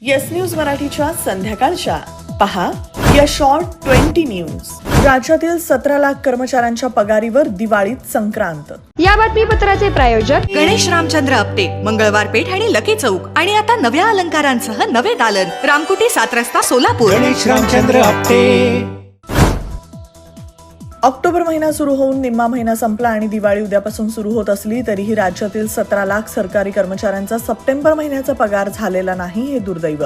Yes News मराठीच्या संध्याकाळच्या. पहा या शॉर्ट ट्वेंटी न्यूज राज्यातील सतरा लाख कर्मचाऱ्यांच्या पगारीवर दिवाळीत संक्रांत. या बातमीपत्राचे प्रायोजक गणेश रामचंद्र आपटे मंगळवार पेठ आणि लकी चौक. आणि आता नव्या अलंकारांसह नवे दालन. रामकुटी सात रस्ता सोलापूर. गणेश रामचंद्र आपटे. ऑक्टोबर महिना सुरू होऊन निम्मा महिना संपला आणि दिवाळी उद्यापासून सुरू होत असली तरीही राज्यातील सतरा लाख सरकारी कर्मचाऱ्यांचा सप्टेंबर महिन्याचा पगार झालेला नाही हे दुर्दैव.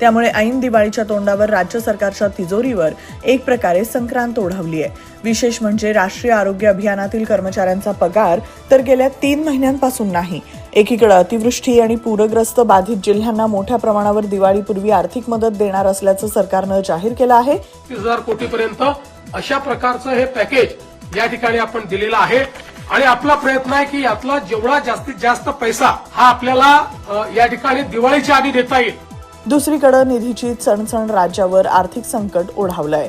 त्यामुळे ऐन दिवाळीच्या तोंडावर राज्य सरकारच्या तिजोरीवर एक प्रकारे संक्रांत ओढवली आहे. विशेष म्हणजे राष्ट्रीय आरोग्य अभियानातील कर्मचाऱ्यांचा पगार तर गेल्या तीन महिन्यांपासून नाही एकीकडे अतिवृष्टी आणि पूरग्रस्त बाधित जिल्ह्यांना मोठ्या प्रमाणावर दिवाळीपूर्वी आर्थिक मदत देणार असल्याचं सरकारनं जाहीर केलं आहे. तीस हजार कोटीपर्यंत अशा प्रकारचं हे पॅकेज या ठिकाणी आपण दिलेलं आहे. आणि आपला प्रयत्न आहे की यातला जेवढा जास्तीत जास्त पैसा हा आपल्याला या ठिकाणी दिवाळीच्या आधी देता येईल. दुसरीकडे निधीची चणचण राज्यावर आर्थिक संकट ओढावलंय.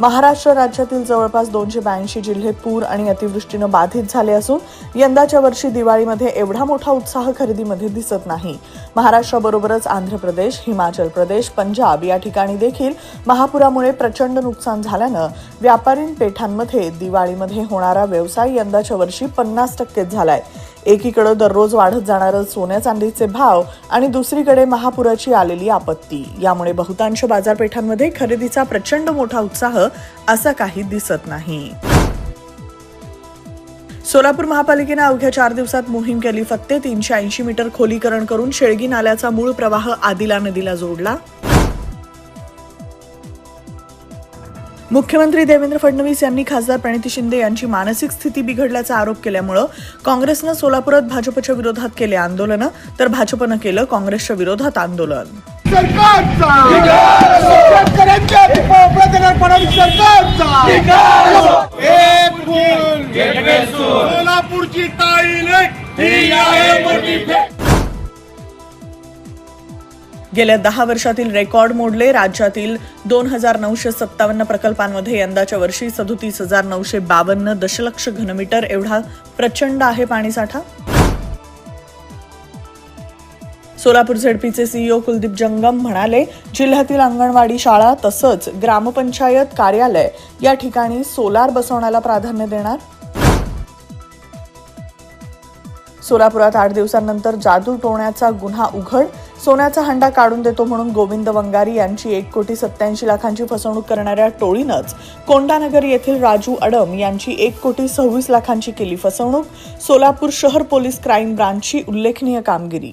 महाराष्ट्र राज्यातील जवळपास दोनशे ब्याऐंशी जिल्हे पूर आणि अतिवृष्टीनं बाधित झाले असून यंदाच्या वर्षी दिवाळीमध्ये एवढा मोठा उत्साह खरेदीमध्ये दिसत नाही. महाराष्ट्राबरोबरच आंध्र प्रदेश हिमाचल प्रदेश पंजाब या ठिकाणी देखील महापुरामुळे प्रचंड नुकसान झाल्यानं व्यापारी पेठांमध्ये दिवाळीमध्ये होणारा व्यवसाय यंदाच्या वर्षी पन्नास टक्केच झालाय. एकीकडे दररोज वाढत जाणारं सोन्या चांदीचे भाव आणि दुसरीकडे महापुराची आलेली आपत्ती. यामुळे बहुतांश बाजारपेठांमध्ये खरेदीचा प्रचंड मोठा उत्साह असा काही दिसत नाही. सोलापूर महापालिकेनं अवघ्या चार दिवसात मोहीम केली. फक्त तीनशे ऐंशी मीटर खोलीकरण करून शेळगी नाल्याचा मूळ प्रवाह आदिला नदीला जोडला. मुख्यमंत्री देवेंद्र फडणवीस यांनी खासदार प्रणिती शिंदे यांची मानसिक स्थिती बिघडल्याचा आरोप केल्यामुळं काँग्रेसनं सोलापुरात भाजपच्या विरोधात केले आंदोलनं तर भाजपनं केलं काँग्रेसच्या विरोधात आंदोलन. गेल्या दहा वर्षातील रेकॉर्ड मोडले. राज्यातील दोन हजार नऊशे सत्तावन्न प्रकल्पांमध्ये यंदाच्या वर्षी सदोतीस हजार नऊशे बावन्न दशलक्ष घनमीटर एवढा प्रचंड आहे पाणीसाठा. सोलापूर झेडपीचे सीईओ कुलदीप जंगम म्हणाले जिल्ह्यातील अंगणवाडी शाळा तसंच ग्रामपंचायत कार्यालय या ठिकाणी सोलार बसवण्याला प्राधान्य देणार. सोलापुरात आठ दिवसांनंतर जादू टोण्याचा गुन्हा उघड. सोन्याचा हंडा काढून देतो म्हणून गोविंद वंगारी यांची एक कोटी सत्याऐंशी लाखांची फसवणूक करणाऱ्या टोळीनंच कोंडानगर येथील राजू अडम यांची एक कोटी सव्वीस लाखांची केली फसवणूक. सोलापूर शहर पोलीस क्राईम ब्रांचची उल्लेखनीय कामगिरी.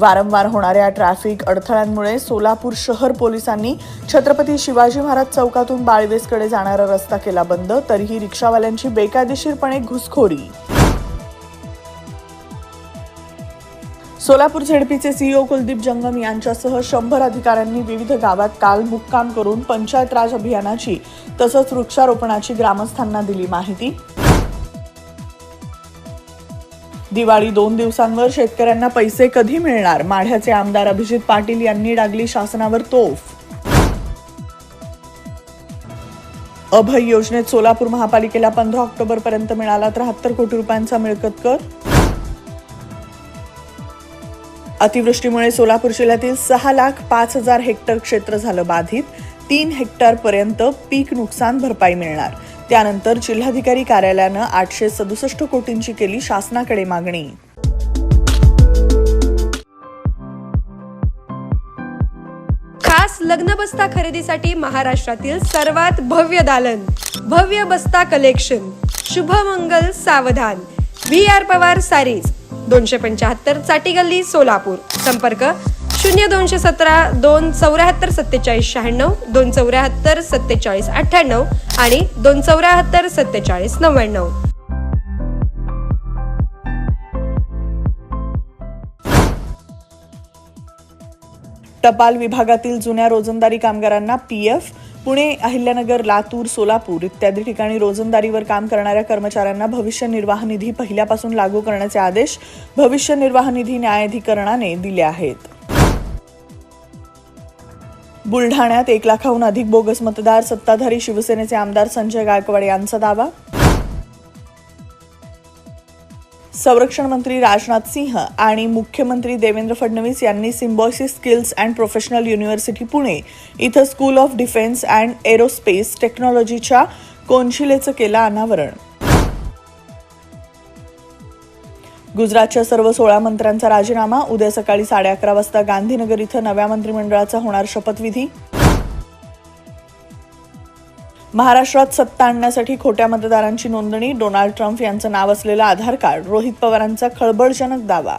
वारंवार होणाऱ्या ट्रॅफिक अडथळ्यांमुळे सोलापूर शहर पोलिसांनी छत्रपती शिवाजी महाराज चौकातून बाळवेसकडे जाणारा रस्ता केला बंद तरीही रिक्षावाल्यांची बेकायदेशीरपणे घुसखोरी. सोलापूर झेडपीचे सीईओ कुलदीप जंगम यांच्यासह शंभर अधिकाऱ्यांनी विविध गावात काल मुक्काम करून पंचायत राज अभियानाची तसंच वृक्षारोपणाची ग्रामस्थांना दिली माहिती. दिवाळी दोन दिवसांवर शेतकऱ्यांना पैसे कधी मिळणार? माढ्याचे आमदार अभिजित पाटील यांनी डागली शासनावर तोफ. अभय योजनेत सोलापूर महापालिकेला पंधरा ऑक्टोबर पर्यंत मिळाला त्र्याहत्तर कोटी रुपयांचा मिळकत कर. अतिवृष्टीमुळे सोलापूर जिल्ह्यातील सहा लाख पाच हजार हेक्टर क्षेत्र झालं बाधित. तीन हेक्टरपर्यंत पीक नुकसान भरपाई मिळणार. त्यानंतर जिल्हाधिकारी कार्यालयानं आठशे सदुसष्ट कोटींची केली शासनाकडे मागणी. खास लग्न बस्ता खरेदीसाठी महाराष्ट्रातील सर्वात भव्य दालन भव्य बस्ता कलेक्शन शुभमंगल सावधान व्ही आर पवार सारीज दोनशे पंच्याहत्तर चाटी गल्ली सोलापूर. संपर्क शून्य दोनशे सतरा दोन चौऱ्याहत्तर सत्तेचाळीस शहाण्णव दोन चौऱ्याहत्तर सत्तेचाळीस अठ्ठ्याण्णव आणि दोन चौऱ्याहत्तर सत्तेचाळीस नव्याण्णव. टपाल विभागातील जुन्या रोजंदारी कामगारांना पीएफ पुणे अहिल्यानगर लातूर सोलापूर इत्यादी ठिकाणी रोजंदारीवर काम करणाऱ्या कर्मचाऱ्यांना भविष्य निर्वाह निधी पहिल्यापासून लागू करण्याचे आदेश भविष्य निर्वाह निधी न्यायाधिकरणाने दिले आहेत. बुलढाण्यात एक लाखाहून अधिक बोगस मतदार सत्ताधारी शिवसेनेचे आमदार संजय गायकवाड यांचा दावा. संरक्षण मंत्री राजनाथ सिंह आणि मुख्यमंत्री देवेंद्र फडणवीस यांनी Symbiosis skills and professional university Pune इथं school of defence and aerospace टेक्नॉलॉजीच्या कोनशिलेचं केलं अनावरण. गुजरातच्या सर्व सोळा मंत्र्यांचा राजीनामा. उद्या सकाळी साडे अकरा वाजता गांधीनगर इथं नव्या मंत्रिमंडळाचा होणार शपथविधी. महाराष्ट्रात सत्ता आणण्यासाठी खोट्या मतदारांची नोंदणी. डोनाल्ड ट्रम्प यांचं नाव असलेलं आधार कार्ड. रोहित पवारांचा खळबळजनक दावा.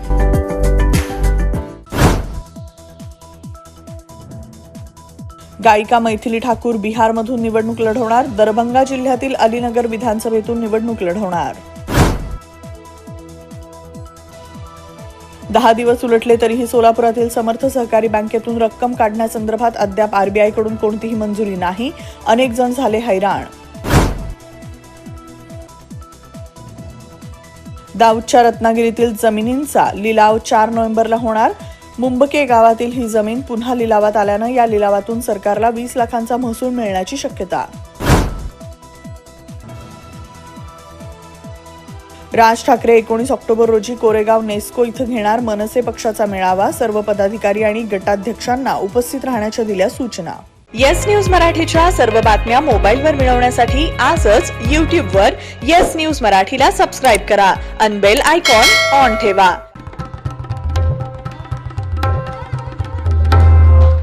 गायिका मैथिली ठाकूर बिहारमधून निवडणूक लढवणार दरभंगा जिल्ह्यातील अलीनगर विधानसभेतून निवडणूक लढवणार. दहा दिवस उलटले तरीही सोलापुरातील समर्थ सहकारी बँकेतून रक्कम काढण्यासंदर्भात अद्याप आरबीआयकडून कोणतीही मंजुरी नाही. अनेक जण झाले हैराण. दाऊदच्या रत्नागिरीतील जमिनींचा लिलाव चार नोव्हेंबरला होणार. मुंबके गावातील ही जमीन पुन्हा लिलावात आल्यानं या लिलावातून सरकारला वीस लाखांचा महसूल मिळण्याची शक्यता. राज ठाकरे एकोणीस ऑक्टोबर रोजी कोरेगाव नेस्को इथं घेणार मनसे पक्षाचा मेळावा. सर्व पदाधिकारी आणि गटाध्यक्षांना उपस्थित राहण्याच्या दिल्या सूचना. येस न्यूज मराठीच्या सर्व बातम्या मोबाईलवर मिळवण्यासाठी आजच यूट्यूबवर येस न्यूज मराठीला सबस्क्राईब करा. अनबेल आयकॉन ऑन ठेवा.